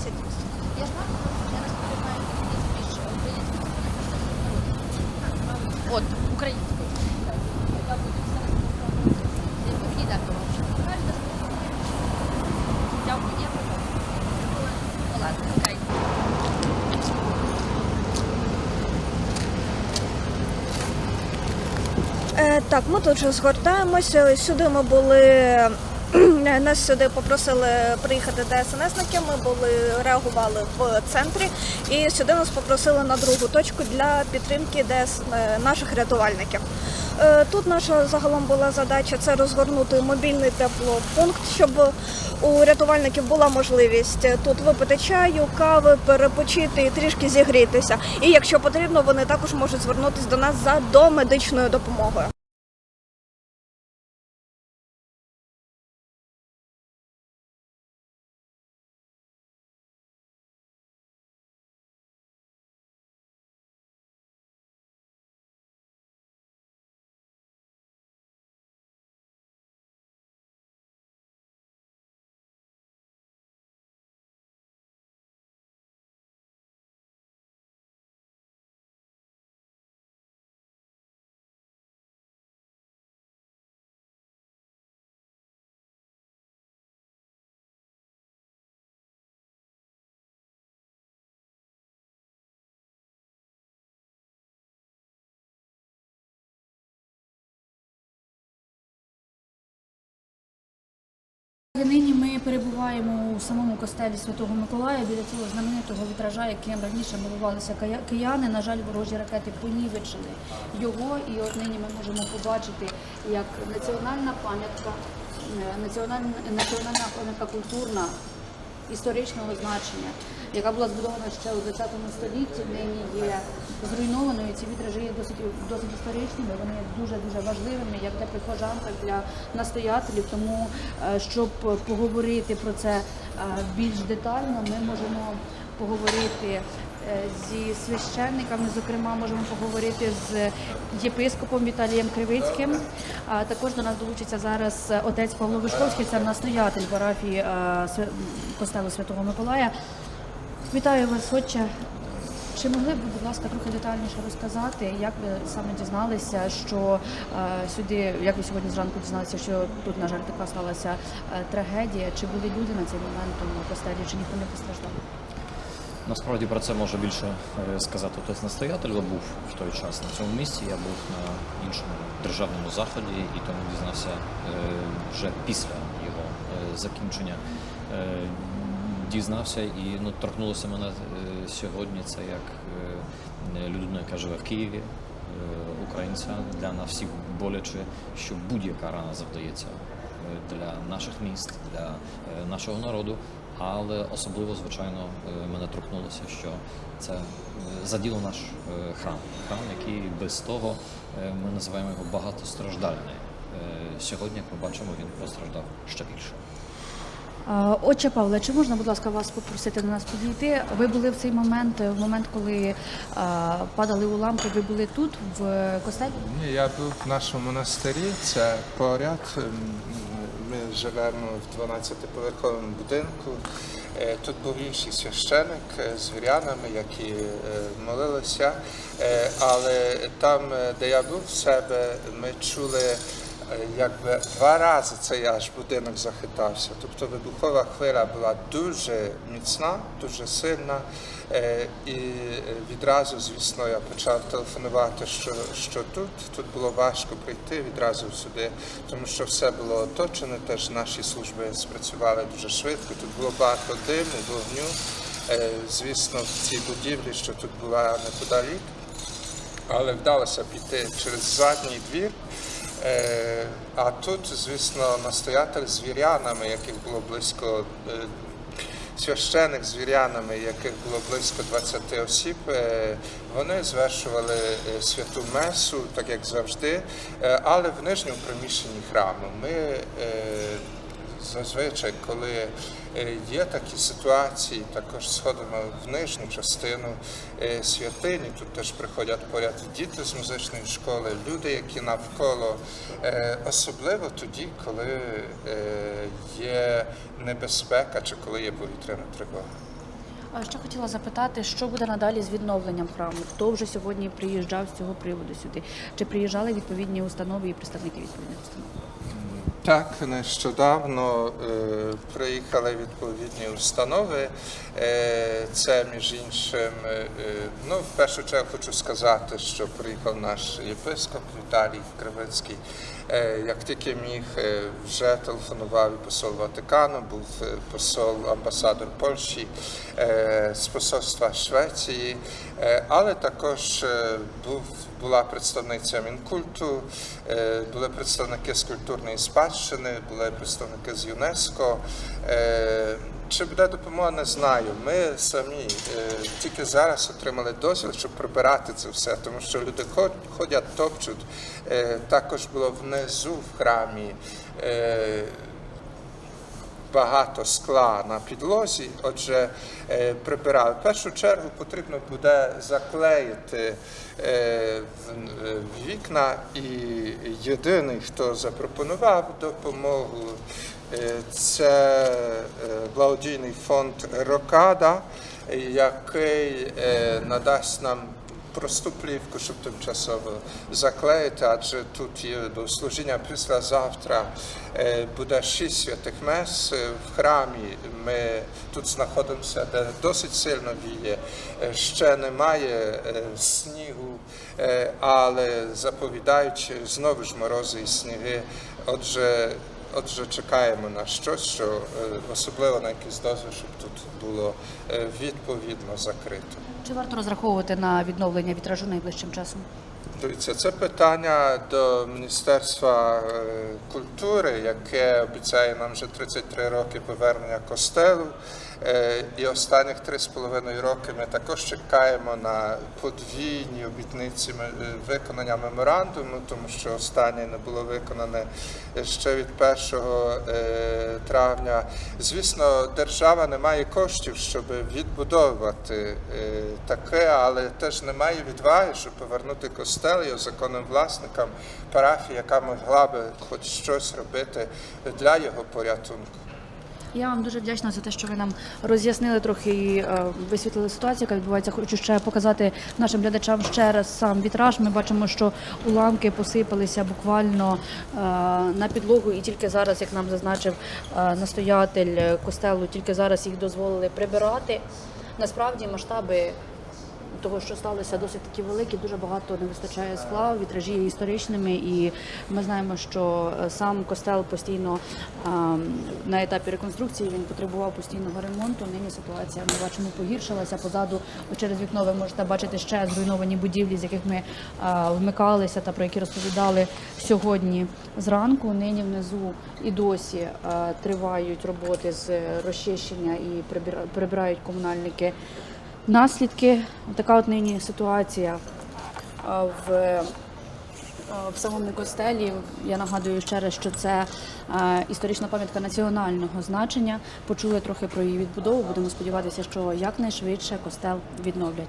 10. Я ж я насправді знаю між українською От, українською. Яка буде все так. Так, ми тут же згортаємося. Сюди ми були. Нас сюди попросили приїхати ДСНСники. Ми були реагували в центрі, і сюди нас попросили на другу точку для підтримки ДС е, наших рятувальників. Е, Тут наша загалом була задача це розгорнути мобільний теплопункт, щоб у рятувальників була можливість тут випити чаю, кави, перепочити і трішки зігрітися. І якщо потрібно, вони також можуть звернутися до нас за домедичною допомогою. Нині ми перебуваємо у самому костелі Святого Миколая біля цього знаменитого вітража, яким раніше милувалися кия- кияни. На жаль, ворожі ракети понівечили його. І от нині ми можемо побачити, як національна пам'ятка, е, національна, національна пам'ятка культурна історичного значення, яка була збудована ще у 20 столітті, нині є зруйнованою. Ці вітражі є досить досить історичними. Вони дуже дуже важливими, як для прихожан, так для настоятелів. Тому е, щоб поговорити про це е, більш детально, ми можемо поговорити зі священниками. Зокрема, можемо поговорити з єпископом Віталієм Кривицьким. А також до нас долучиться зараз отець Павло Вишковський, це настоятель парафії е, костелу Святого Миколая. Вітаю вас, отче. Чи могли б, будь ласка, трохи детальніше розказати, як ви саме дізналися, що е, сюди, як ви сьогодні зранку дізналися, що тут, на жаль, така сталася е, трагедія? Чи були люди на цей момент у костелі, чи ніхто не постраждав? Насправді про це може більше е, сказати отець настоятель, бо був в той час на цьому місці. Я був на іншому державному заході і тому дізнався е, вже після його е, закінчення. Дізнався і ну, торкнулося мене сьогодні. Це як людина, яка живе в Києві, українця для нас всіх боляче, що будь-яка рана завдається для наших міст, для нашого народу. Але особливо, звичайно, е, мене торкнулося, що це е, заділо наш е, храм. Храм, який без того ми називаємо його багатостраждальний. Сьогодні, як ми бачимо, він постраждав ще більше. Отче Павле, чи можна, будь ласка, вас попросити до нас підійти? Ви були в цей момент, в момент, коли а, падали уламки, ви були тут, в костелі? Ні, я був в нашому монастирі, це поряд. Живемо в 12-поверховому будинку. Е, Тут був інший священик е, з вірянами, які е, молилися. Але там, де я був в себе, ми чули якби два рази цей аж будинок захитався. Тобто вибухова хвиля була дуже міцна, дуже сильна. Е, І відразу, звісно, я почав телефонувати, що, що тут. Тут було важко прийти відразу сюди, тому що все було оточене. Теж наші служби спрацювали дуже швидко. Тут було багато диму, вогню. Е, Звісно, в цій будівлі, що тут була неподалік але вдалося піти через задній двір. Е, А тут, звісно, настоятель з вірянами, яких було близько священих священик з вірянами, яких було близько 20 осіб, е, вони звершували е, святу месу, так як завжди, е, але в нижньому приміщенні храму. Ми е, зазвичай, коли е, є такі ситуації, також сходимо в нижню частину е, святині. Тут теж приходять поряд діти з музичної школи, люди, які навколо, Е, особливо тоді, коли є небезпека чи коли є повітряна тривога. А ще хотіла запитати, що буде надалі з відновленням храму? Хто вже сьогодні приїжджав з цього приводу сюди? Чи приїжджали відповідні установи і представники відповідних установ? Так, нещодавно е, приїхали відповідні установи. Е, це між іншим, е, е, ну в першу чергу хочу сказати, що приїхав наш єпископ Віталій Кривицький. Е, як тільки міг, е, вже телефонував і посол Ватикану, був е, посол амбасадор Польщі е, з посольства Швеції, е, але також е, був була представниця Мінкульту, е, були представники з культурної спадщини, були представники з ЮНЕСКО. Е, Чи буде допомога, не знаю. Ми самі е, тільки зараз отримали дозвіл, щоб прибирати це все, тому що люди ходять, топчуть. Е, Також було внизу в храмі. Багато скла на підлозі, отже, е. В першу чергу потрібно буде заклеїти е, е, вікна, і єдиний, хто запропонував допомогу, це благодійний фонд Рокада, який надасть нам плівку, щоб тимчасово заклеїти, адже тут є до служіння післязавтра е, буде шість святих мес е, в храмі. Ми тут знаходимося, де досить сильно віє. Е, Ще немає снігу, але заповідають знову ж морози і сніги. Отже, Отже, чекаємо на щось, що е, особливо на якийсь дозвіл, щоб тут було е, відповідно закрито. Чи варто розраховувати на відновлення вітражу найближчим часом? Дивіться, це питання до Міністерства е, культури, яке обіцяє нам вже 33 роки повернення костелу. Е, І останніх 3,5 роки ми також чекаємо на подвійні обітниці е, виконання меморандуму, тому що останнє не було виконане ще від 1 е, травня. Звісно, держава не має коштів, щоб відбудовувати таке, але теж немає відваги, щоб повернути костел його законним власникам парафії, яка могла би хоч щось робити для його порятунку. Я вам дуже вдячна за те, що ви нам роз'яснили трохи і е, висвітлили ситуацію, яка відбувається. Хочу ще показати нашим глядачам ще раз сам вітраж. Ми бачимо, що уламки посипалися буквально е, на підлогу, і тільки зараз, як нам зазначив е, настоятель костелу, тільки зараз їх дозволили прибирати. Насправді масштаби того, що сталося досить такі великі, дуже багато не вистачає скла, вітражі є історичними, і ми знаємо, що е, сам костел постійно ем, на етапі реконструкції він потребував постійного ремонту. Нині ситуація ми бачимо погіршилася. Позаду через вікно ви можете бачити ще зруйновані будівлі, з яких ми е, вмикалися та про які розповідали сьогодні зранку. Нині внизу і досі е, тривають роботи з розчищення і прибира- прибирають комунальники наслідки. Така от нині ситуація в, в самому костелі. Я нагадую ще раз, що це історична пам'ятка національного значення. Почули трохи про її відбудову. Будемо сподіватися, що якнайшвидше костел відновлять.